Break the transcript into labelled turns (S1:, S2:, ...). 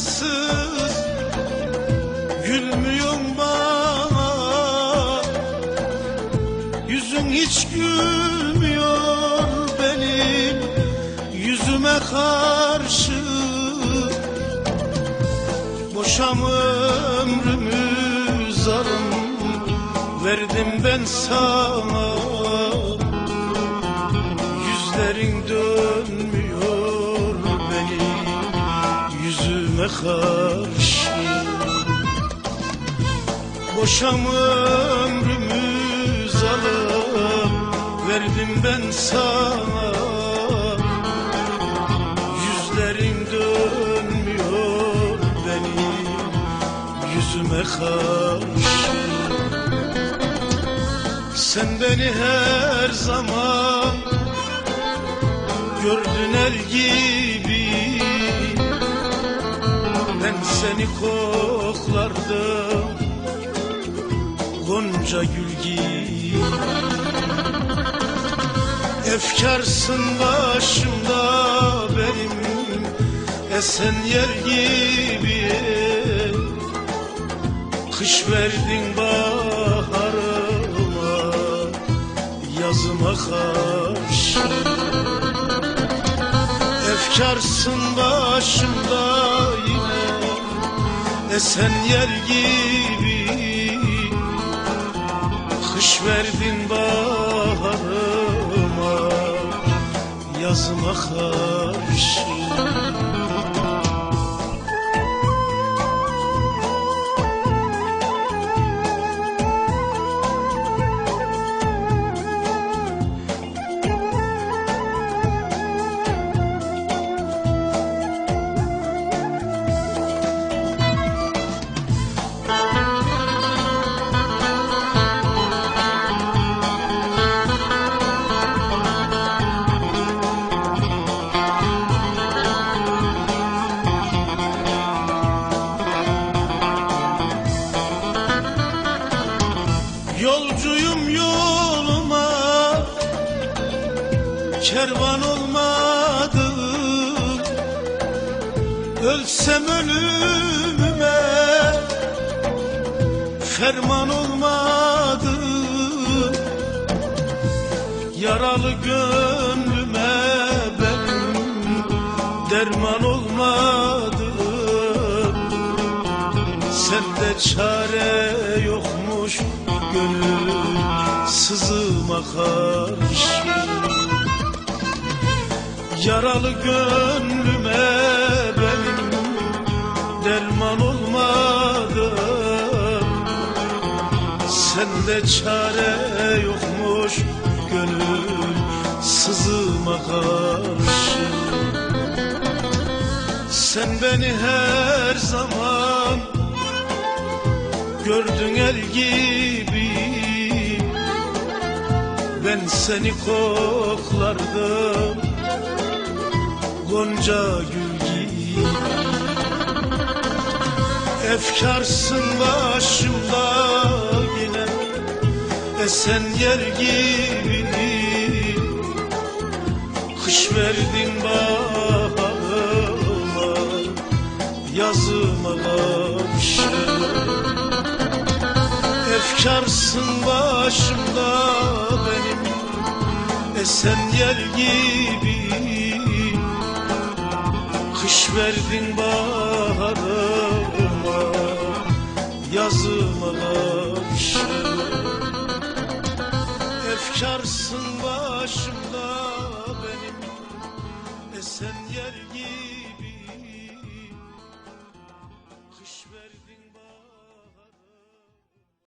S1: gamsız Gülmüyorsun bana. Yüzün hiç gülmüyor benim. Yüzüme karşı Boşam ömrümü zarım Verdim ben sana. Yüzlerin dön yüzüme karşı Boşam ömrümü zalim verdim ben sana. Yüzlerin dönmüyor benim yüzüme karşı Sen beni her zaman gördün el gibi seni koklardım. Gonca gül gibi Efkarsın başımda benim. Esen yer gibi Kış verdin baharıma Yazıma karşı. Efkarsın başımda Esen yer gibi Kış verdin baharıma Yazıma karşı Yolcuyum yoluma Kervan olmadı Ölsem ölümüme Ferman olmadı Yaralı gönlüme Sende çare yokmuş gönül sızıma karşı. Yaralı gönlüme benim derman olmadı Sende çare yokmuş gönül sızıma karşı. Sen beni her zaman gördün el gibi. Ben seni koklardım. Gonca gül gibi. Efkarsın başımda yine. Esen yer gibi. Kış verdin baharıma Yazıma Uçarsın başımda benim Esen yer gibi. Kış verdin baharıma Yazıma karşı. Efkarsın başımda benim Esen yer gibi